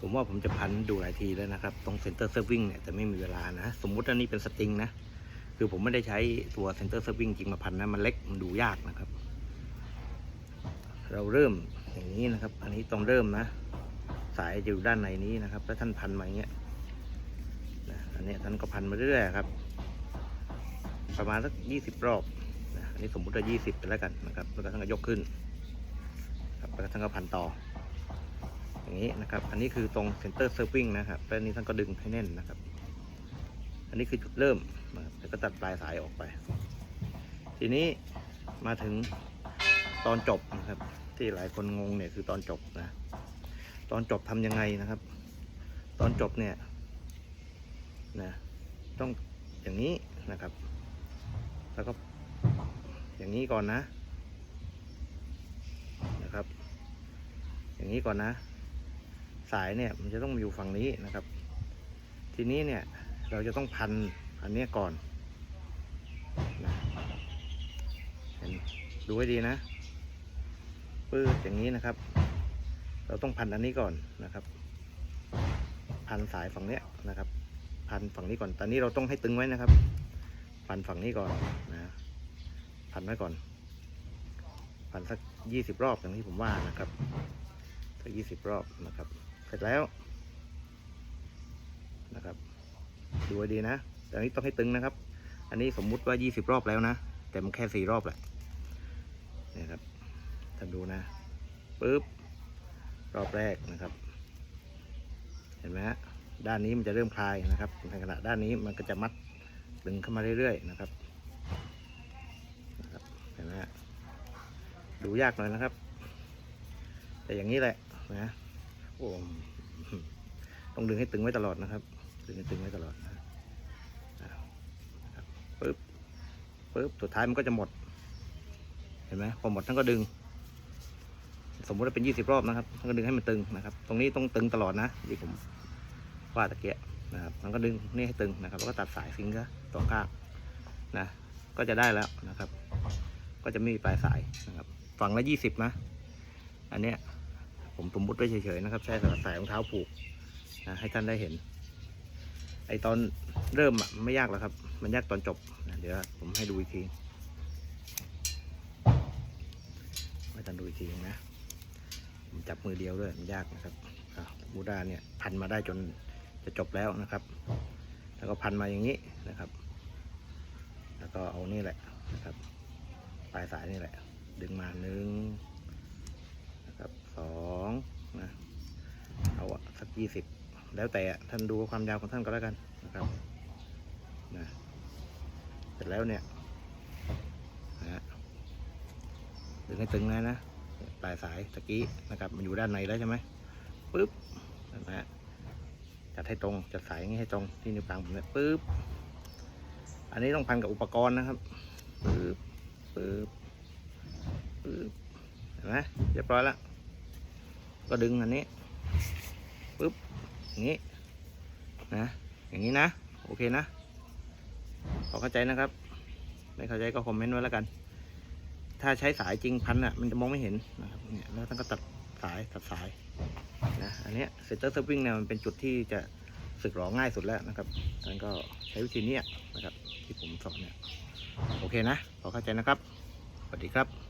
ผมว่าผมจะพันดูหลายทีแล้วนะครับ ตรงเซนเตอร์เซิร์ฟวิ่งเนี่ยแต่ไม่มีเวลานะ สมมุติอันนี้เป็นสตริงนะ คือผมไม่ได้ใช้ตัวเซนเตอร์เซิร์ฟวิ่งจริงมาพันนะ มันเล็กมันดูยากนะครับ เราเริ่มอย่างนี้นะครับ อันนี้ต้องเริ่มนะ สายจะอยู่ด้านในนี้นะครับ แล้วท่านพันมาอย่างเงี้ยอันเนี้ยท่านก็พันมาเรื่อยๆครับ ประมาณสักยี่สิบรอบอันนี้สมมุติว่ายี่สิบไปแล้วกันนะครับ แล้วก็ท่านก็ยกขึ้นครับแล้วท่านก็พันต่อ อย่างนี้นะครับ อันนี้คือตรงเซนเตอร์เซิร์ฟวิ่งนะครับแล้วนนี้ท่านก็ดึงให้แน่นนะครับ อันนี้คือจุดเริ่มแล้วก็ตัดปลายสายออกไป ทีนี้มาถึงตอนจบนะครับ ที่หลายคนงงเนี่ยคือตอนจบนะ ตอนจบทำยังไงนะครับ ตอนจบเนี่ยนะต้องอย่างนี้นะครับ แล้วก็อย่างนี้ก่อนนะนะครับ อย่างนี้ก่อนนะ สายเนี่ยมันจะต้องอยู่ฝั่งนี้นะครับ ทีนี้เนี่ยเราจะต้องพันอันนี้ก่อนนะเห็นดูให้ดีนะปื้ดอย่างนี้นะครับ เราต้องพันอันนี้ก่อนนะครับ พันสายฝั่งเนี้ยนะครับ พันฝั่งนี้ก่อนตอนนี้เราต้องให้ตึงไว้นะครับ พันฝั่งนี้ก่อนนะพันไว้ก่อน พันสักยี่สิบรอบอย่างที่ผมว่านะครับสักยี่สิบรอบนะครับ เสร็จแล้วนะครับดูให้ดีนะ แต่อันนี้ต้องให้ตึงนะครับ อันนี้สมมุติว่ายี่สิบรอบแล้วนะ แต่มันแค่สี่รอบแหละเนี่ยครับท่านดูนะปึ๊บรอบแรกนะครับ เห็นไหมฮะด้านนี้มันจะเริ่มคลายนะครับในขณะด้านนี้มันก็จะมัดดึงเข้ามาเรื่อยๆนะครับนะครับเห็นไหมฮะดูยากหน่อยนะครับ แต่อย่างนี้แหละนะ โอ้ต้องดึงให้ตึงไว้ตลอดนะครับ ดึงให้ตึงไว้ตลอดนะปึ๊บปึ๊บสุดท้ายมันก็จะหมด เห็นไหมพอหมดท่านก็ดึง สมมุติว่าเป็นยี่สิบรอบนะครับท่านก็ดึงให้มันตึงนะครับ ตรงนี้ต้องตึงตลอดนะที่ผมว่าตะเกียะนะครับมันก็ดึงนี่ให้ตึงนะครับ แล้วก็ตัดสายฟิงก็ตรงข้างนะ ก็จะได้แล้วนะครับ ก็จะไม่มีปลายสายนะครับ ฝั่งละยี่สิบนะ อันเนี้ย ผมสมมติไว้เฉยๆนะครับ ใช้สำหรับสายรองเท้าผูกนะให้ท่านได้เห็น ไอตอนเริ่มอะไม่ยากหรอกครับ มันยากตอนจบนะเดี๋ยวผมให้ดูอีกทีให้ท่านดูอีกทีนะผมจับมือเดียวด้วยมันยากนะครับบูดาเนี่ยพันมาได้จนจะจบแล้วนะครับ แล้วก็พันมาอย่างนี้นะครับ แล้วก็เอานี่แหละนะครับ ปลายสายนี่แหละ ดึงมาหนึ่งนะครับสองนะเอาอะสัก ยี่สิบแล้วแต่อะท่านดูความยาวของท่านก็แล้วกันนะครับนะเสร็จแล้วเนี่ยนะดึงให้ตึงนะนะปลายสายตะกี้นะครับมันอยู่ด้านในแล้วใช่ไหมปึ๊บนะฮะจัดให้ตรงจัดสายงี้ให้ตรงที่นิ้วกลางผมเนี่ยปึ๊บอันนี้ต้องพันกับอุปกรณ์นะครับปึ๊บปึ๊บปึ๊บเห็นไหมเรียบร้อยแล้วก็ดึงอันนี้ ปึ๊บอย่างนี้นะอย่างนี้นะ โอเคนะพอเข้าใจนะครับ ไม่เข้าใจก็คอมเมนต์ไว้แล้วกัน ถ้าใช้สายจริงพันอะ มันจะมองไม่เห็นนะครับเนี่ยแล้วท่านก็ตัดสายตัดสายนะอันนี้เซนเตอร์สวิงเนี่ยมันเป็นจุดที่จะสึกหรอง่ายสุดแล้วนะครับท่านก็ใช้วิธีนี้นะครับ ที่ผมสอนเนี่ยโอเคนะพอเข้าใจนะครับสวัสดีครับ